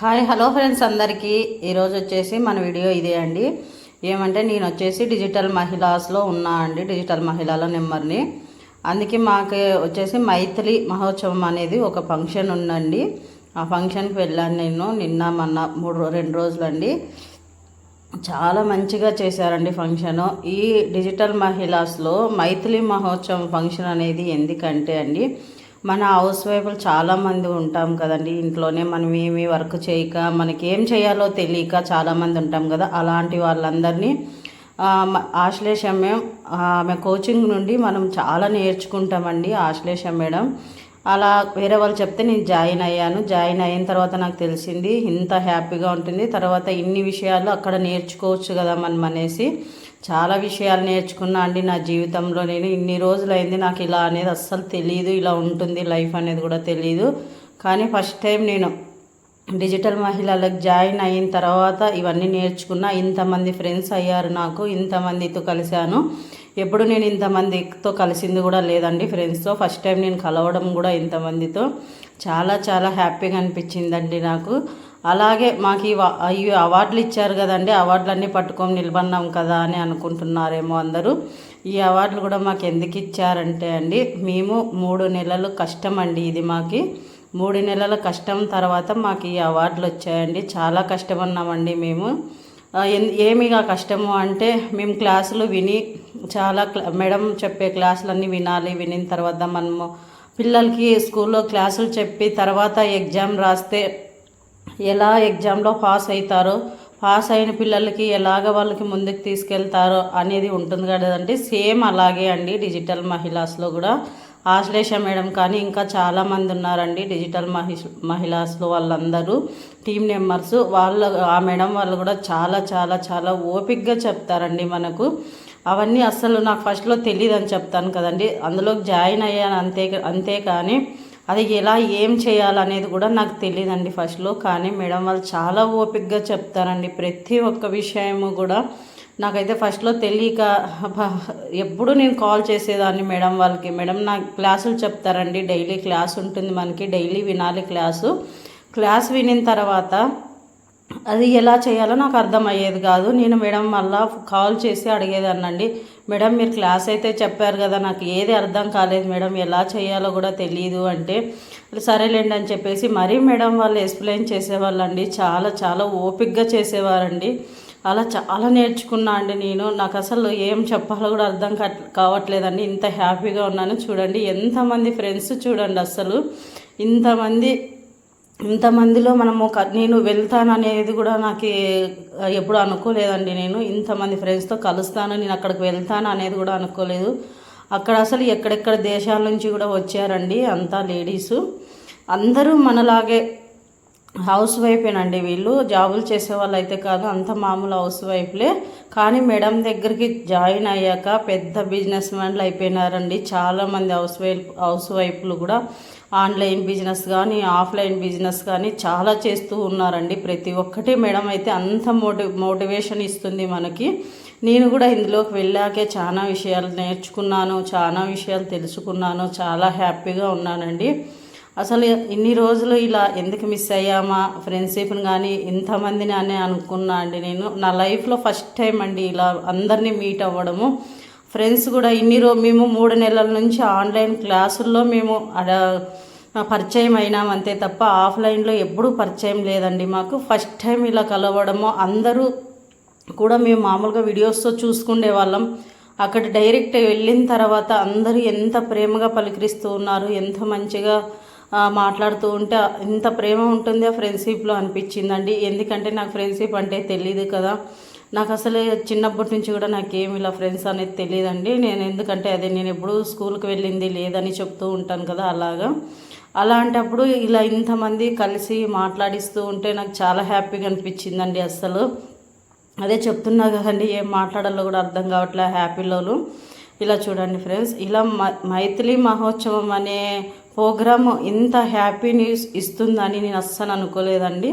Hi hello friends అందరికీ. ఈరోజు వచ్చేసి మన వీడియో ఇదే అండి. ఏమంటే నేను వచ్చేసి డిజిటల్ మహిళాస్లో ఉన్నా అండి డిజిటల్ మహిళల నెంబర్ని. అందుకే మాకు వచ్చేసి మైథిలి మహోత్సవం అనేది ఒక ఫంక్షన్ ఉందండి. ఆ ఫంక్షన్కి వెళ్ళాను నేను నిన్న మొన్న మూడు రెండు రోజులండి. చాలా మంచిగా చేశారండి ఫంక్షను. ఈ డిజిటల్ మహిళాస్లో మైథిలి మహోత్సవం ఫంక్షన్ అనేది ఎందుకంటే అండి మన హౌస్ వైఫ్లు చాలామంది ఉంటాం కదండి. ఇంట్లోనే మనం ఏమి వర్క్ చేయక మనకి ఏం చేయాలో తెలియక చాలామంది ఉంటాం కదా. అలాంటి వాళ్ళందరినీ ఆ, ఆశ్లేష మేం ఆమె కోచింగ్ నుండి మనం చాలా నేర్చుకుంటామండి ఆశ్లేష మేడం. అలా వేరే వాళ్ళు చెప్తే నేను జాయిన్ అయ్యాను. జాయిన్ అయిన తర్వాత నాకు తెలిసింది ఇంత హ్యాపీగా ఉంటుంది. తర్వాత ఇన్ని విషయాలు అక్కడ నేర్చుకోవచ్చు కదా మనం అనేసి. చాలా విషయాలు నేర్చుకున్నా అండి నా జీవితంలో నేను. ఇన్ని రోజులైంది నాకు ఇలా అనేది అస్సలు తెలియదు ఇలా ఉంటుంది లైఫ్ అనేది కూడా తెలియదు కానీ ఫస్ట్ టైం నేను డిజిటల్ మహిళలకు జాయిన్ అయిన తర్వాత ఇవన్నీ నేర్చుకున్నా. ఇంతమంది ఫ్రెండ్స్ అయ్యారు నాకు ఇంతమందితో కలిశాను. ఎప్పుడు నేను ఇంతమందితో కలిసింది కూడా లేదండి ఫ్రెండ్స్తో. ఫస్ట్ టైం నేను కలవడం కూడా ఇంతమందితో. చాలా చాలా హ్యాపీగా అనిపించిందండి నాకు. అలాగే మాకు ఈ అవి అవార్డులు ఇచ్చారు కదండి అవార్డులన్నీ పట్టుకొని నిలబడినాం కదా అని అనుకుంటున్నారేమో అందరూ. ఈ అవార్డులు కూడా మాకు ఎందుకు ఇచ్చారంటే అండి మేము మూడు నెలలు కష్టం అండి ఇది మాకు. మూడు నెలల కష్టం తర్వాత మాకు ఈ అవార్డులు వచ్చాయండి. చాలా కష్టపడినామండి మేము. ఏమి ఏమిగా కష్టము అంటే మేము క్లాసులు విని చాలా మేడం చెప్పే క్లాసులన్నీ వినాలి వినిన తర్వాత మనము పిల్లలకి స్కూల్లో క్లాసులు చెప్పి తర్వాత ఎగ్జామ్ రాస్తే ఎలా ఎగ్జామ్లో పాస్ అవుతారో పాస్ అయిన పిల్లలకి ఎలాగ వాళ్ళకి ముందుకు తీసుకెళ్తారో అనేది ఉంటుంది కదండి. సేమ్ అలాగే అండి డిజిటల్ మహిళాస్లో కూడా. ఆశ్లేష మేడం కానీ ఇంకా చాలామంది ఉన్నారండి డిజిటల్ మహి మహిళాస్లో వాళ్ళందరూ. టీం మెంబర్స్ వాళ్ళ ఆ మేడం వాళ్ళు కూడా చాలా చాలా చాలా ఓపిక్గా చెప్తారండి మనకు. అవన్నీ అస్సలు నాకు ఫస్ట్లో తెలియదు అని చెప్తాను కదండి. అందులోకి జాయిన్ అయ్యాను అంతే అంతే కానీ అది ఎలా ఏం చేయాలనేది కూడా నాకు తెలియదండి ఫస్ట్లో కానీ మేడం వాళ్ళు చాలా ఓపిక్గా చెప్తారండి. ప్రతి ఒక్క విషయము కూడా నాకైతే ఫస్ట్లో తెలియక ఎప్పుడు నేను కాల్ చేసేదాన్ని మేడం వాళ్ళకి. మేడం నాకు క్లాసులు చెప్తారండి. డైలీ క్లాస్ ఉంటుంది మనకి. డైలీ వినాలి క్లాసు. క్లాస్ వినిన తర్వాత అది ఎలా చేయాలో నాకు అర్థమయ్యేది కాదు. నేను మేడం మళ్ళా కాల్ చేసి అడిగేదాన్నండి. మేడం మీరు క్లాస్ అయితే చెప్పారు కదా నాకు ఏది అర్థం కాలేదు మేడం ఎలా చేయాలో కూడా తెలియదు అంటే సరేలేండి అని చెప్పేసి మరీ మేడం వాళ్ళు ఎక్స్ప్లెయిన్ చేసేవాళ్ళండి. చాలా చాలా ఓపిక్గా చేసేవారండి. అలా చాలా నేర్చుకున్నా అండి నేను. నాకు అసలు ఏం చెప్పాలో కూడా అర్థం కాట్- కావట్లేదండి. ఇంత హ్యాపీగా ఉన్నాను చూడండి. ఎంతమంది ఫ్రెండ్స్ చూడండి అసలు. ఇంతమంది ఇంతమందిలో మనము నేను వెళ్తాను అనేది కూడా నాకు ఎప్పుడు అనుకోలేదండి నేను. ఇంతమంది ఫ్రెండ్స్తో కలుస్తాను నేను అక్కడికి వెళ్తాను అనేది కూడా అనుకోలేదు. అక్కడ అసలు ఎక్కడెక్కడ దేశాల నుంచి కూడా వచ్చారండి అంతా లేడీసు. అందరూ మనలాగే హౌస్ వైఫేనండి వీళ్ళు. జాబులు చేసే వాళ్ళు అయితే కాదు అంత మామూలు హౌస్ వైఫ్లే. కానీ మేడం దగ్గరికి జాయిన్ అయ్యాక పెద్ద బిజినెస్ మ్యాన్లు అయిపోయినారండి. చాలామంది హౌస్ వైఫ్ హౌస్ వైఫ్లు కూడా ఆన్లైన్ బిజినెస్ కానీ ఆఫ్లైన్ బిజినెస్ కానీ చాలా చేస్తూ ఉన్నారండి. ప్రతి ఒక్కటి మేడం అయితే అంత మోటి మోటివేషన్ ఇస్తుంది మనకి. నేను కూడా ఇందులోకి వెళ్ళాకే చాలా విషయాలు నేర్చుకున్నాను చాలా విషయాలు తెలుసుకున్నాను చాలా హ్యాపీగా ఉన్నానండి. అసలు ఇన్ని రోజులు ఇలా ఎందుకు మిస్ అయ్యామా ఫ్రెండ్షిప్ని కానీ ఇంతమందిని అని అనుకున్నా అండి నేను. నా లైఫ్లో ఫస్ట్ టైం అండి ఇలా అందరినీ మీట్ అవ్వడము. ఫ్రెండ్స్ కూడా ఇన్ని రో మేము మూడు నెలల నుంచి ఆన్లైన్ క్లాసుల్లో మేము అడ పరిచయం అయినాం అంతే తప్ప ఆఫ్లైన్లో ఎప్పుడూ పరిచయం లేదండి మాకు. ఫస్ట్ టైం ఇలా కలవడము. అందరూ కూడా మేము మామూలుగా వీడియోస్తో చూసుకునే వాళ్ళం. అక్కడ డైరెక్ట్ వెళ్ళిన తర్వాత అందరూ ఎంత ప్రేమగా పలికరిస్తూ ఉన్నారు ఎంత మంచిగా మాట్లాడుతూ ఉంటే ఇంత ప్రేమ ఉంటుంది ఆ ఫ్రెండ్షిప్లో అనిపించిందండి. ఎందుకంటే నాకు ఫ్రెండ్షిప్ అంటే తెలియదు కదా. నాకు అసలు చిన్నప్పటి నుంచి కూడా నాకేం ఇలా ఫ్రెండ్స్ అనేది తెలియదండి నేను ఎందుకంటే అదే నేను ఎప్పుడు స్కూల్కి వెళ్ళింది లేదని చెప్తూ ఉంటాను కదా అలాగా. అలాంటప్పుడు ఇలా ఇంతమంది కలిసి మాట్లాడిస్తూ ఉంటే నాకు చాలా హ్యాపీగా అనిపించిందండి అసలు అదే చెప్తున్నా కదండి ఏం మాట్లాడాలో కూడా అర్థం కావట్లే హ్యాపీలోలు ఇలా చూడండి ఫ్రెండ్స్ ఇలా మ మైథిలి మహోత్సవం అనే ప్రోగ్రామ్ ఇంత హ్యాపీ న్యూస్ ఇస్తుందని నేను అస్సలు అనుకోలేదండి.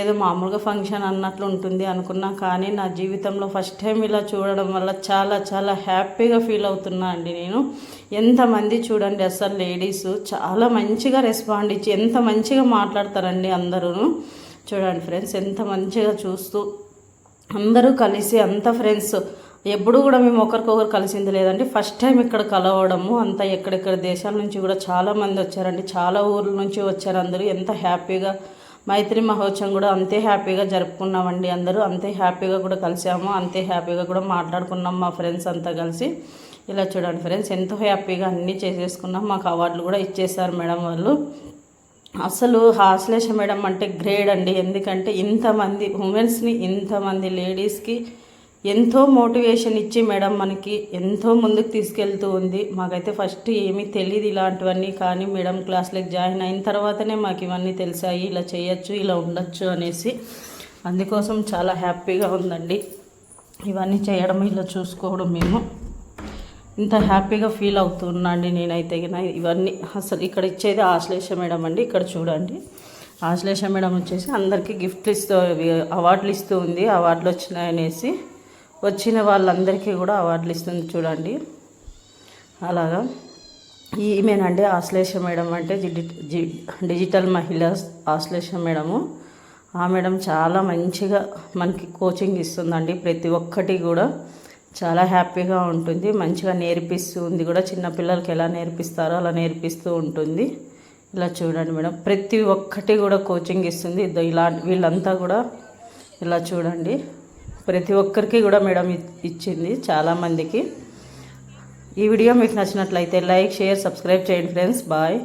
ఏదో మామూలుగా ఫంక్షన్ అన్నట్లు ఉంటుంది అనుకున్నా కానీ నా జీవితంలో ఫస్ట్ టైం ఇలా చూడడం వల్ల చాలా చాలా హ్యాపీగా ఫీల్ అవుతున్నా అండి నేను. ఎంతమంది చూడండి అసలు లేడీస్ చాలా మంచిగా రెస్పాండ్ ఇచ్చి ఎంత మంచిగా మాట్లాడతారండి అందరూ చూడండి ఫ్రెండ్స్ ఎంత మంచిగా చూస్తూ అందరూ కలిసి అంత ఫ్రెండ్స్ ఎప్పుడు కూడా మేము ఒకరికొకరు కలిసింది లేదండి. ఫస్ట్ టైం ఇక్కడ కలవడము అంత ఎక్కడెక్కడ దేశాల నుంచి కూడా చాలామంది వచ్చారండి. చాలా ఊర్ల నుంచి వచ్చారు అందరూ. ఎంత హ్యాపీగా మైత్రి మహోత్సవం కూడా అంతే హ్యాపీగా జరుపుకున్నామండి అందరూ. అంతే హ్యాపీగా కూడా కలిసాము. అంతే హ్యాపీగా కూడా మాట్లాడుకున్నాం మా ఫ్రెండ్స్ అంతా కలిసి. ఇలా చూడండి ఫ్రెండ్స్ ఎంతో హ్యాపీగా అన్నీ చేసేసుకున్నాం. మాకు అవార్డులు కూడా ఇచ్చేసారు మేడం వాళ్ళు. అసలు హాస్లేష మేడం అంటే గ్రేడ్ అండి. ఎందుకంటే ఇంతమంది ఉమెన్స్ని ఇంతమంది లేడీస్కి ఎంతో మోటివేషన్ ఇచ్చి మేడం మనకి ఎంతో ముందుకు తీసుకెళ్తూ ఉంది. మాకైతే ఫస్ట్ ఏమీ తెలియదు ఇలాంటివన్నీ కానీ మేడం క్లాస్లోకి జాయిన్ అయిన తర్వాతనే మాకు ఇవన్నీ తెలిసాయి. ఇలా చేయొచ్చు ఇలా ఉండొచ్చు అనేసి. అందుకోసం చాలా హ్యాపీగా ఉందండి. ఇవన్నీ చేయడం ఇలా చూసుకోవడం మేము. ఇంత హ్యాపీగా ఫీల్ అవుతున్నా అండి నేనైతే. ఇవన్నీ అసలు ఇక్కడ ఇచ్చేది ఆశ్లేష మేడం అండి. ఇక్కడ చూడండి. ఆశ్లేష మేడం వచ్చేసి అందరికీ గిఫ్ట్లు ఇస్తూ అవార్డులు ఇస్తూ ఉంది. అవార్డులు వచ్చినాయనేసి వచ్చిన వాళ్ళందరికీ కూడా అవార్డులు ఇస్తుంది చూడండి. అలాగా. ఈమెనండి ఆశ్లేష మేడం అంటే డిజిటల్ మహిళ ఆశ్లేష మేడము. ఆ మేడం చాలా మంచిగా మనకి కోచింగ్ ఇస్తుందండి. ప్రతి ఒక్కటి కూడా చాలా హ్యాపీగా ఉంటుంది. మంచిగా నేర్పిస్తూ ఉంది కూడా. చిన్నపిల్లలకి ఎలా నేర్పిస్తారో అలా నేర్పిస్తూ ఉంటుంది. ఇలా చూడండి మేడం. ప్రతి ఒక్కటి కూడా కోచింగ్ ఇస్తుంది. ఇలా వీళ్ళంతా కూడా ఇలా చూడండి. ప్రతి ఒక్కరికి కూడా మేడం ఇచ్చింది చాలామందికి ఈ వీడియో మీకు నచ్చినట్లయితే లైక్ షేర్ సబ్స్క్రైబ్ చేయండి ఫ్రెండ్స్. బాయ్.